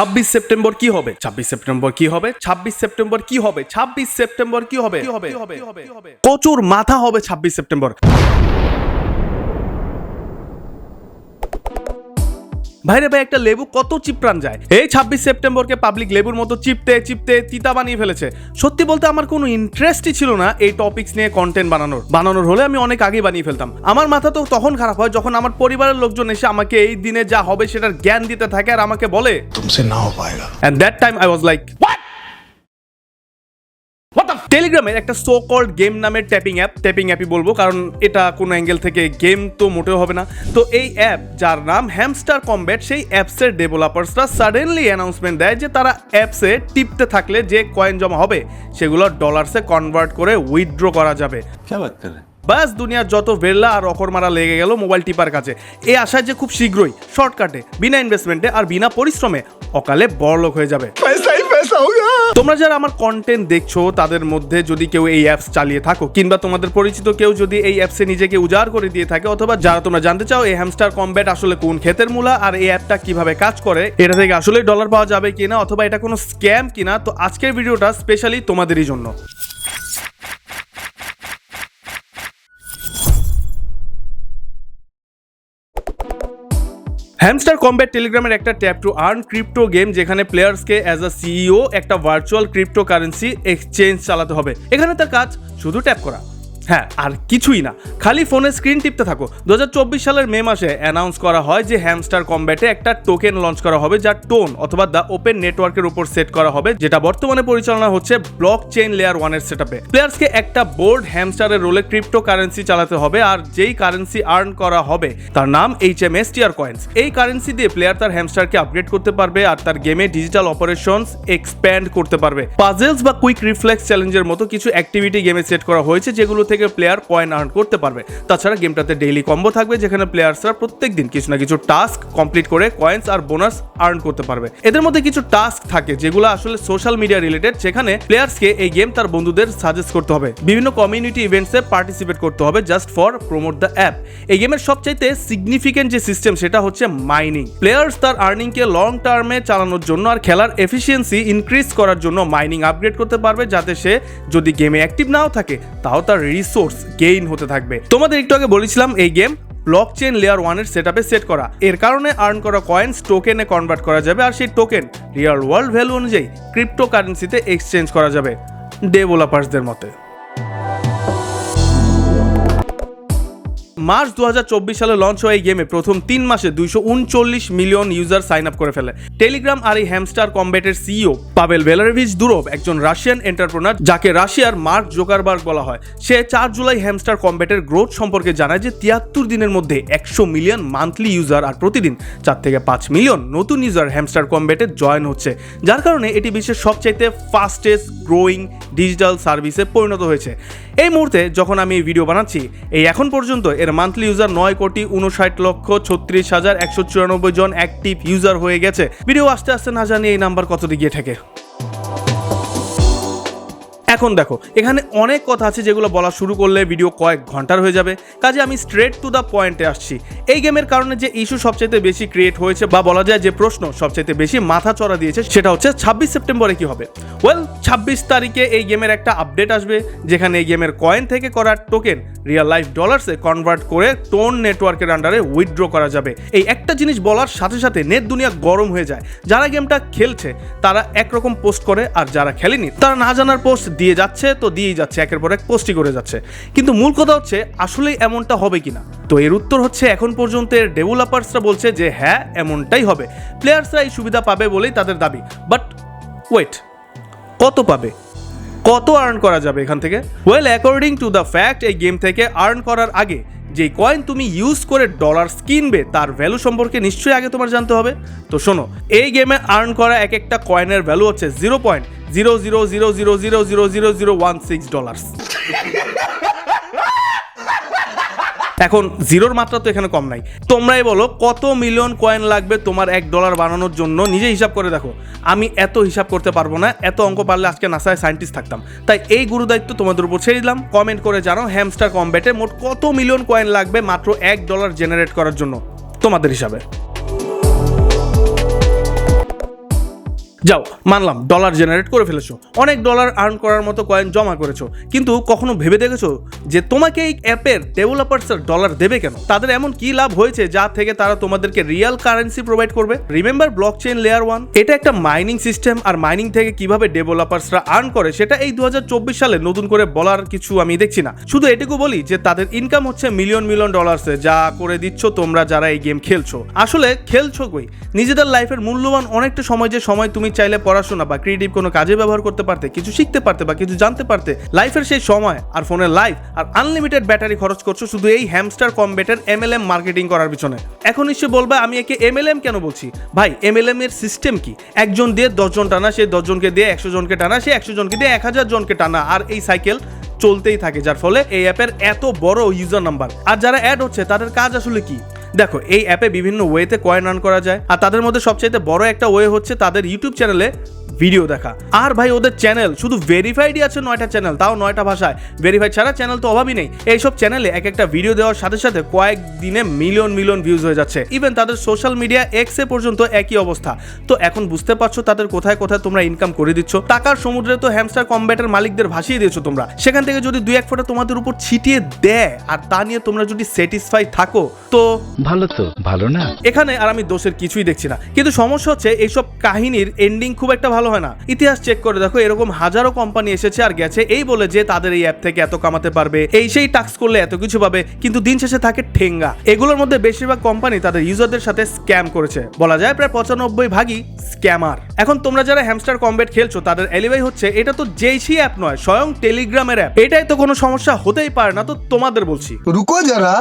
ছাব্বিশ সেপ্টেম্বর কি হবে? ছাব্বিশ সেপ্টেম্বর কি হবে? ছাব্বিশ সেপ্টেম্বর কি হবে? ছাব্বিশ সেপ্টেম্বর কি হবে? কি হবে? কি হবে? প্রচুর মাথা হবে ছাব্বিশ সেপ্টেম্বর। ভাইরে ভাই একটা লেবু কত চিপড়ান যায়? এই ছাব্বিশ সেপ্টেম্বরকে পাবলিক লেবুর মতো চিপতে চিপতে তিতা বানিয়ে ফেলেছে। সত্যি বলতে আমার কোনো ইন্টারেস্টই ছিল না এই টপিক্স নিয়ে কন্টেন্ট বানানোর। বানানোর হলে আমি অনেক আগেই বানিয়ে ফেলতাম। আমার মাথা তো তখন খারাপ হয় যখন আমার পরিবারের লোকজন এসে আমাকে এই দিনে যা হবে সেটার জ্ঞান দিতে থাকে আর আমাকে বলে তুমসে না হো পায়েগা and that time I was like what টেলিগ্রামের একটা সো কল্ড গেম নামের ট্যাপিং অ্যাপ ট্যাপিং অ্যাপই বলব কারণ এটা কোনো অ্যাঙ্গেল থেকে গেম তো মোটেও হবে না। তো এই অ্যাপ যার নাম হ্যামস্টার কম্ব্যাট সেই অ্যাপসের ডেভেলপার্সরা সাডেনলি অ্যানাউন্সমেন্ট দেয় যে তারা অ্যাপসে টিপতে থাকলে যে কয়েন জমা হবে সেগুলো ডলার্সে কনভার্ট করে উইথড্র করা যাবে। বাস দুনিয়ার যত বেরলা আর অকর মারা লেগে গেল মোবাইল টিপার কাছে। এ আশায় যে খুব শীঘ্রই শর্টকাটে বিনা ইনভেস্টমেন্টে আর বিনা পরিশ্রমে অকালে বড়লোক হয়ে যাবে। তোমরা যারা আমার কন্টেন্ট দেখছ, তাদের মধ্যে যদি কেউ এই অ্যাপস চালিয়ে থাকো, কিংবা তোমাদের পরিচিত কেউ যদি এই অ্যাপসে নিজেকে উজাড় করে দিয়ে থাকে, অথবা যারা তোমরা জানতে চাও এই হ্যামস্টার কমব্যাট আসলে কোন ক্ষেতের মূলা আর এই অ্যাপটা কীভাবে কাজ করে, এটা থেকে আসলে ডলার পাওয়া যাবে কিনা, অথবা এটা কোনো স্ক্যাম কিনা, তো আজকের ভিডিওটা স্পেশালি তোমাদেরই জন্য। হ্যামস্টার কম্ব্যাট টেলিগ্রামের একটা tap to earn crypto game যেখানে প্লেয়ার্সকে অ্যাজ আ সিইও একটা ভার্চুয়াল ক্রিপ্টো কারেন্সি এক্সচেঞ্জ চালাতে হবে। এখানে তার কাজ শুধু ট্যাপ করা। হ্যাঁ আর কিছুই না। খালি ফোনে স্ক্রিন টিপতে থাকো। দু হাজার চব্বিশ সালের মে মাসে অ্যানাউন্স করা হয় যে হ্যামস্টার কমব্যাটে একটা টোকেন লঞ্চ করা হবে যা টোন অথবা দ্য ওপেন নেটওয়ার্কের উপর সেট করা হবে, যেটা বর্তমানে পরিচালনা হচ্ছে ব্লক চেইন লেয়ার ওয়ানের সেট আপে প্লেয়ার্সকে একটা বোর্ড হ্যামস্টারের রোলে ক্রিপ্টো কারেন্সি চালাতে হবে, আর যেই কারেন্সি আর্ন করা হবে, তার নাম H M S T R coins এই কারেন্সি দিয়ে প্লেয়ার তার হ্যামস্টারকে আপগ্রেড করতে পারবে, আর তার গেমে ডিজিটাল অপারেশনস এক্সপ্যান্ড করতে পারবে। পাজেলস বা কুইক রিফ্লেক্স চ্যালেঞ্জের মতো কিছু অ্যাক্টিভিটি গেমে সেট করা হয়েছে যেগুলো থেকে প্লেয়ার পয়েন্ট আর্ন করতে পারবে। তাছাড়া গেমটাতে ডেইলি কম্বো থাকবে, যেখানে প্লেয়ার্সরা প্রত্যেক দিন কিছু না কিছু টাস্ক কমপ্লিট করে কয়েন্স আর বোনাস আর্ন করতে পারবে। এদের মধ্যে কিছু টাস্ক থাকে, যেগুলো আসলে সোশ্যাল মিডিয়া রিলেটেড সেখানে প্লেয়ার্সকে এই গেম তার বন্ধুদের সাজেস্ট করতে হবে। বিভিন্ন কমিউনিটি ইভেন্টসে পার্টিসিপেট করতে হবে just for promote the app এই গেমের সবচাইতে সিগনিফিকেন্ট যে সিস্টেম সেটা হচ্ছে মাইনিং প্লেয়ার্স তার আর্নিংকে লং টার্মে চালানোর জন্য আর খেলার এফিসিয়েন্সি ইনক্রিজ করার জন্য মাইনিং আপগ্রেড করতে পারবে, যাতে সে যদি গেমে অ্যাক্টিভ নাও থাকে, তাও তার রিসোর্স গেইন হতে থাকবে। তোমাদের একটু আগে বলেছিলাম এই গেম ব্লক চেন লেয়ার ওয়ানের সেট আপে সেট করা। এর কারণে আর্ন করা কয়েন্স টোকেনে কনভার্ট করা যাবে আর সেই টোকেন রিয়াল ওয়ার্ল্ড ভ্যালু অনুযায়ী ক্রিপ্টো কারেন্সিতে এক্সচেঞ্জ করা যাবে। ডেভেলপার্সদের মতে। মার্চ দুহাজার চব্বিশ সালে লঞ্চ হওয়া এই গেমে প্রথম তিন মাসে দুইশো উনচল্লিশ মিলিয়ন ইউজার সাইন আপ করে ফেলে। টেলিগ্রাম আর এই হ্যামস্টার কম্বেটের সিইও পাবেল বেলারভিচ দুরব একজন রাশিয়ান এন্টারপ্রনার যাকে রাশিয়ার মার্ক জোকারবার্গ বলা হয়, সে চার জুলাই হ্যামস্টার কম্বেটের গ্রোথ সম্পর্কে জানায় যে তিয়াত্তর দিনের মধ্যে একশো মিলিয়ন মান্থলি ইউজার আর প্রতিদিন চার থেকে পাঁচ মিলিয়ন নতুন ইউজার হ্যামস্টার কম্বেটে জয়েন হচ্ছে। যার কারণে এটি বিশ্বের সবচাইতে ফাস্টেস্ট গ্রোয়িং ডিজিটাল সার্ভিসে পরিণত হয়েছে। এই মুহূর্তে যখন আমি এই ভিডিও বানাচ্ছি, এই এখন পর্যন্ত এর মান্থলি ইউজার নয় কোটি উনষাট লক্ষ ছত্রিশ হাজার একশো চুরানব্বই জন অ্যাক্টিভ ইউজার হয়ে গেছে। ভিডিও আস্তে আস্তে না জানি এই নাম্বার কত গিয়ে থাকে এখন দেখো, এখানে অনেক কথা আছে যেগুলো বলা শুরু করলে ভিডিও কয়েক ঘণ্টার হয়ে যাবে। কাজে আমি স্ট্রেট টু দ্য পয়েন্টে আসছি। এই গেমের কারণে যে ইস্যু সবচাইতে বেশি ক্রিয়েট হয়েছে বা বলা যায় যে প্রশ্ন সবচাইতে বেশি মাথা চড়া দিয়েছে, সেটা হচ্ছে ছাব্বিশ সেপ্টেম্বরে কি হবে? ওয়েল ছাব্বিশ তারিখে এই গেমের একটা আপডেট আসবে, যেখানে এই গেমের কয়েন থেকে করা টোকেন রিয়েল লাইফ ডলার্সে কনভার্ট করে টোন নেটওয়ার্কের আন্ডারে উইথড্র করা যাবে। এই একটা জিনিস বলার সাথে সাথে নেট দুনিয়া গরম হয়ে যায়। যারা গেমটা খেলছে, তারা একরকম পোস্ট করে, আর যারা খেলেনি, তারা না জানার পোস্ট দিয়ে যাচ্ছে, তো দিয়েই যাচ্ছে, একের পর এক পোস্টই করে যাচ্ছে। কিন্তু মূল কথা হচ্ছে, আসলেই এমনটা হবে কিনা? তো এর উত্তর হচ্ছে, এখন পর্যন্ত এর ডেভেলপার্সরা বলছে যে হ্যাঁ এমনটাই হবে। প্লেয়ার্সরা এই সুবিধা পাবে বলেই তাদের দাবি। বাট, ওয়েট, কত পাবে? কত আর্ন করা যাবে এখান থেকে? Well, according to the fact, এই গেম থেকে আর্ন করার আগে যে কয়েন তুমি ইউজ করে ডলার কিনবে, তার ভ্যালু সম্পর্কে নিশ্চয়ই আগে তোমার জানতে হবে। তো শোনো, এই গেমে আর্ন করা এক একটা কয়েনের ভ্যালু হচ্ছে zero point zero zero zero zero zero zero zero zero one six dollars এখন জিরোর মাত্রা তো এখানে কম নাই। তোমরাই বলো, কত মিলিয়ন কয়েন লাগবে তোমার এক ডলার বানানোর জন্য? নিজে হিসাব করে দেখো। আমি এত হিসাব করতে পারব না, এত অঙ্ক পারলে আজকে নাসায় সায়েন্টিস্ট থাকতাম। তাই এই গুরুদায়িত্ব তোমাদের উপর ছেড়ে দিলাম। কমেন্ট করে জানো হ্যামস্টার কম্ব্যাটে মোট কত মিলিয়ন কয়েন লাগবে মাত্র এক ডলার জেনারেট করার জন্য তোমাদের হিসাবে। যাও, মানলাম ডলার জেনারেট করে ফেলেছো। অনেক ডলার আর্ন করার মতো কয়েন জমা করেছ। কিন্তু কখনো ভেবে দেখেছ যে তোমাকে এই অ্যাপের ডেভেলপার্সের ডলার দেবে কেন? তাদের এমন কি লাভ হয়েছে যা থেকে তারা তোমাদেরকে রিয়েল কারেন্সি প্রোভাইড করবে? Remember block chain layer one এটা একটা মাইনিং সিস্টেম আর মাইনিং থেকে কীভাবে ডেভেলপার্সরা আর্ন করে সেটা এই দু হাজার চব্বিশ সালে নতুন করে বলার কিছু আমি দেখছি না। শুধু এটুকু বলি যে তাদের ইনকাম হচ্ছে মিলিয়ন মিলিয়ন ডলার্সে যা করে দিচ্ছ তোমরা যারা এই গেম খেলছো। আসলে খেলছো কই? নিজেদের লাইফের মূল্যবান অনেকটা সময় যে সময় তুমি চাইলে পড়াশোনা বা ক্রিয়েটিভ কোনো কাজে ব্যবহার করতে পারতে, কিছু শিখতে পারতে বা কিছু জানতে পারতে লাইফের সেই সময় আর ফোনের লাইফ আর আনলিমিটেড ব্যাটারি খরচ করছ শুধু এই হ্যামস্টার কম্বেটের এমএলএম মার্কেটিং করার পিছনে। এখন নিশ্চয় বলবে, আমি একে এমএলএম কেন বলছি? ভাই এমএলএম এর সিস্টেম কি? একজন দিয়ে দশজন টানা সেই দশজনকে দিয়ে একশো জনকে টানা, সে একশো জনকে দিয়ে এক হাজার জনকে টানা আর এই সাইকেল চলতেই থাকে। যার ফলে এই অ্যাপের এত বড় ইউজার নাম্বার আর যারা অ্যাড হচ্ছে, তাদের কাজ আসলে কি? দেখো, এই অ্যাপে বিভিন্ন ওয়েতে কয়েন আর্ন করা যায়। আর তাদের মধ্যে সবচাইতে বড় একটা ওয়ে হচ্ছে তাদের ইউটিউব চ্যানেলে ভিডিও দেখা। আর ভাই ওদের চ্যানেল শুধু ভেরিফাইডই আছে নয়টা চ্যানেল তাও নয়টা ভাষায়। ভেরিফাইড ছাড়া চ্যানেল তো অভাবই নেই। এইসব চ্যানেলে এক একটা ভিডিও দেওয়ার সাথে সাথে কয়েক দিনে মিলিয়ন মিলিয়ন ভিউজ হয়ে যাচ্ছে। ইভেন তাদের সোশ্যাল মিডিয়া এক্সে পর্যন্ত একই অবস্থা। তো এখন বুঝতে পারছ তাদের কোথায় কোথায় তোমরা ইনকাম করে দিচ্ছ। টাকার সমুদ্রে তো হ্যামস্টার কম্ব্যাটের মালিকদের ভাসিয়ে দিয়েছ তোমরা। সেখান থেকে যদি দুই এক ফোঁটা তোমাদের উপর ছিটিয়ে দেয় আর তা নিয়ে তোমরা যদি স্যাটিসফাই থাকো তো ভালো তো ভালো না? এখানে আর আমি দোষের কিছুই দেখছি না। কিন্তু সমস্যা হচ্ছে এইসব কাহিনীর এন্ডিং খুব একটা ভালো হয় না। ইতিহাস চেক করে দেখো, এরকম হাজারো কোম্পানি এসেছে আর গেছে। এই বলে যে তাদের এই অ্যাপ থেকে এত কামাতে পারবে, এই সেই টাস্ক করলে এত কিছু পাবে, কিন্তু দিন শেষে থাকে ঠেঙ্গা। এগুলোর মধ্যে বেশিরভাগ কোম্পানি তাদের ইউজারদের সাথে স্ক্যাম করেছে। বলা যায় প্রায় পঁচানব্বই ভাগই স্ক্যামার এখন তোমরা যারা হ্যামস্টার কম্বেট খেলছো, তাদের এলিভাই হচ্ছে, এটা তো যেই সেই অ্যাপ নয়, স্বয়ং টেলিগ্রামের অ্যাপ এটাই তো কোনো সমস্যা হতেই পারে না, তো তোমাদের বলছি। রুকো যারা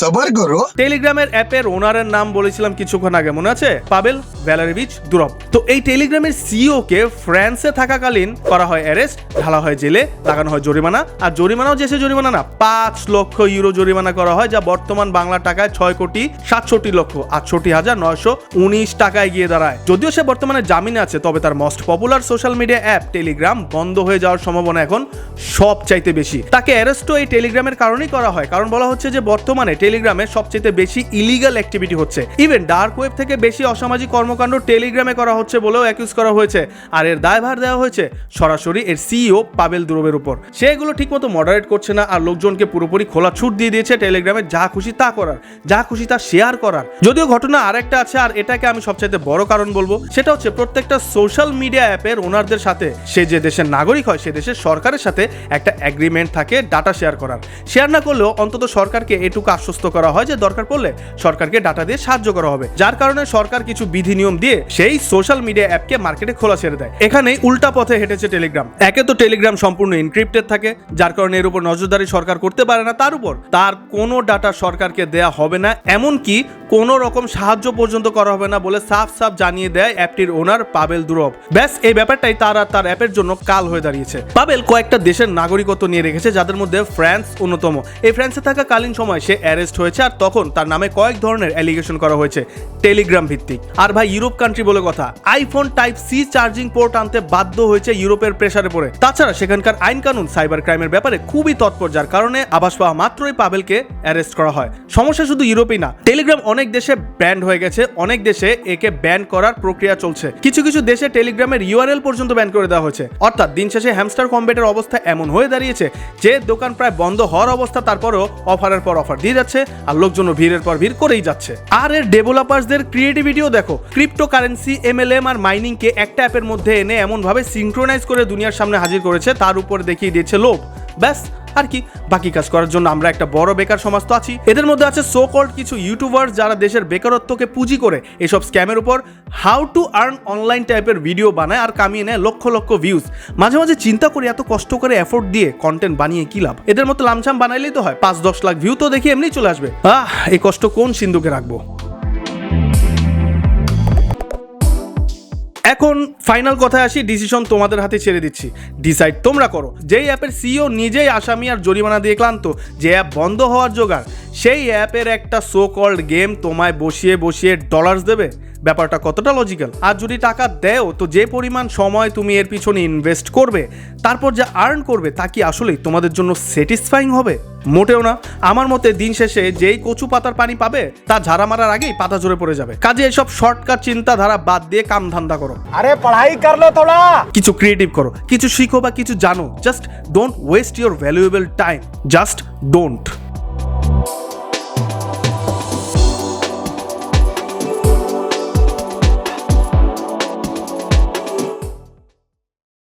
সবার করো টেলিগ্রামের অ্যাপের ওনারের নাম বলেছিলাম কিছুক্ষণ আগে, মনে আছে? পাবেল ভ্যালারিভিচ দুরব। তো এই টেলিগ্রামের সিইও কে ফ্রান্সে থাকাকালীন করা হয় অ্যারেস্ট, ঢালা হয় জেলে, লাগানো হয় জরিমানা। আর জরিমানাও যে সে জরিমানা না, পাঁচ লক্ষ ইউরো জরিমানা করা হয়, যা বর্তমান বাংলা টাকায় ছয় কোটি সাতষট্টি লক্ষ আটষট্টি হাজার নয়শো উনিশ টাকায় গিয়ে দাঁড়ায়। যদিও সে বর্তমানে জামিনে আছে, তবে তার most popular social media app Telegram বন্ধ হয়ে যাওয়ার সম্ভাবনা এখন সব চাইতে বেশি। তাকে অ্যারেস্টও এই টেলিগ্রামের কারণেই করা হয়, কারণ বলা হচ্ছে যে বর্তমানে টেলিগ্রামে সবচেয়ে বেশি ইলিগাল অ্যাক্টিভিটি হচ্ছে। ইভেন ডার্ক ওয়েব থেকে বেশি অসামাজিক কর্মকাণ্ড টেলিগ্রামে করা হচ্ছে বলেও অ্যাকিউজ করা হয়েছে। আর এর দায়ভার দেওয়া হয়েছে সরাসরি এর সিইও পাবেল দুরবের উপর। সে এগুলো ঠিকমতো মডারেট করছে না আর লোকজনকে পুরোপুরি খোলা ছুট দিয়ে দিয়েছে টেলিগ্রামে যা খুশি তা করার, যা খুশি তা শেয়ার করার। যদিও ঘটনা আরেকটা আছে আর এটাকে আমি সবচাইতে বড় কারণ বলব, সেটা হচ্ছে প্রত্যেকটা সোশ্যাল মিডিয়া অ্যাপের ওনারদের সাথে। সে যে দেশের নাগরিক হয়, সে দেশের সরকারের সাথে একটা অ্যাগ্রিমেন্ট থাকে ডাটা শেয়ার করার। শেয়ার না করলেও অন্তত সরকারকে এটুকু আশ্বস্ত করা হয় যে দরকার পড়লে সরকারকে ডাটা দিয়ে সাহায্য করা হবে। যার কারণে সরকার কিছু বিধি নিয়ম দিয়ে সেই সোশ্যাল মিডিয়া অ্যাপকে মার্কেটে খোলা ছেড়ে দেয়। এখানেই উল্টা পথে হেঁটেছে টেলিগ্রাম। একে তো টেলিগ্রাম সম্পূর্ণ ইনক্রিপ্টেড থাকে, যার কারণে এর উপর নজরদারি সরকার করতে পারে না। তার উপর তার কোনো ডাটা সরকারকে দেয়া হবে না, এমনকি কোনো রকম সাহায্য পর্যন্ত করা হবে না বলে সাফ সাফ জানিয়ে দেয় অ্যাপটির ওনার পাবেল দুরব। ব্যাস, এই ব্যাপারটাই তার আর তার অ্যাপের জন্য কাল হয়ে দাঁড়িয়েছে। পাবেল কয়েকটা দেশের নাগরিকত্ব নিয়ে রেখেছে, যাদের মধ্যে ফ্রান্স অন্যতম। এই ফ্রান্সে থাকা কালীন সময় সে অ্যারেস্ট হয়েছে আর তখন তার নামে কয়েক ধরনের অ্যালিগেশন করা হয়েছে টেলিগ্রাম ভিত্তিক। আর ভাই ইউরোপ কান্ট্রি বলে কথা iPhone type C charging port আনতে বাধ্য হয়েছে ইউরোপের প্রেসারে পড়ে। তাছাড়া সেখানকার আইন কানুন সাইবার ক্রাইমের ব্যাপারে খুবই তৎপর, যার কারণে আবাস পাওয়া মাত্রই পাবেলকে অ্যারেস্ট করা হয়। সমস্যা শুধু ইউরোপেই না টেলিগ্রাম অনেক দেশে ব্যান্ড হয়ে গেছে, অনেক দেশে একে ব্যান করার প্রক্রিয়া চলছে। কিছু কিছু দেশে টেলিগ্রামের ইউআরএল পর্যন্ত ব্যান করে দেওয়া হয়েছে। অর্থাৎ দিন শেষে হ্যামস্টার কম্বেটের অবস্থা এমন হয়ে দাঁড়িয়েছে যে দোকান প্রায় বন্ধ হওয়ার অবস্থা, তারপরেও অফারের পর অফার দিয়ে যাচ্ছে আর লোকজন ভিড়ের পর ভিড় করেই যাচ্ছে। আর এর ডেভেলপার্সদের ক্রিয়েটিভিটিও দেখো ক্রিপ্টো কারেন্সি এমএলএম আর মাইনিংকে একটা অ্যাপের মধ্যে এনে এমনভাবে সিঙ্ক্রোনাইজ করে দুনিয়ার সামনে হাজির করেছে, তার উপর দেখিয়ে দিয়েছে লোভ। ব্যাস, আর কি। বাকি কাজ করার জন্য আমরা একটা বড় বেকার সমাজ তো আছি। এদের মধ্যে আছে সো কল্ড কিছু ইউটিউবার যারা দেশের বেকারত্বকে পুঁজি করে এসব স্ক্যামের উপর হাউ টু আর্ন অনলাইন টাইপের ভিডিও বানায় আর কামিয়ে নেয় লক্ষ লক্ষ ভিউজ মাঝে মাঝে চিন্তা করি এত কষ্ট করে এফোর্ট দিয়ে কন্টেন্ট বানিয়ে কি লাভ? এদের মতো লামছাম বানাইলেই তো হয়। পাঁচ দশ লাখ ভিউ তো দেখি এমনি চলে আসবে। আহ, এই কষ্ট কোন সিন্ধুকে রাখব? এখন ফাইনাল কথায় আসি ডিসিশন তোমাদের হাতে ছেড়ে দিচ্ছি। ডিসাইড তোমরা করো। যেই অ্যাপের সিইও নিজেই আসামি আর জরিমানা দিয়ে ক্লান্ত, যে অ্যাপ বন্ধ হওয়ার জোগাড়, সেই অ্যাপের একটা সো কল্ড গেম তোমায় বসিয়ে বসিয়ে ডলার্স দেবে? ব্যাপারটা কতটা লজিক্যাল আর যদি টাকা দেও তো যে পরিমাণ সময় তুমি এর পিছনে ইনভেস্ট করবে তারপর যা আর্ন করবে তা কি আসলেই তোমাদের জন্য স্যাটিসফাইং হবে? মোটেও না। আমার মতে দিন শেষে যেই কচু পাতার পানি পাবে তা ঝাড়া মারার আগেই পাতা ঝরে পড়ে যাবে। কাজে এসব শর্টকাট চিন্তাধারা বাদ দিয়ে কাম ধান্দা করো। আরে পড়াই করল থোড়া কিছু ক্রিয়েটিভ করো। কিছু শিখো বা কিছু জানো। Just don't waste your valuable time just don't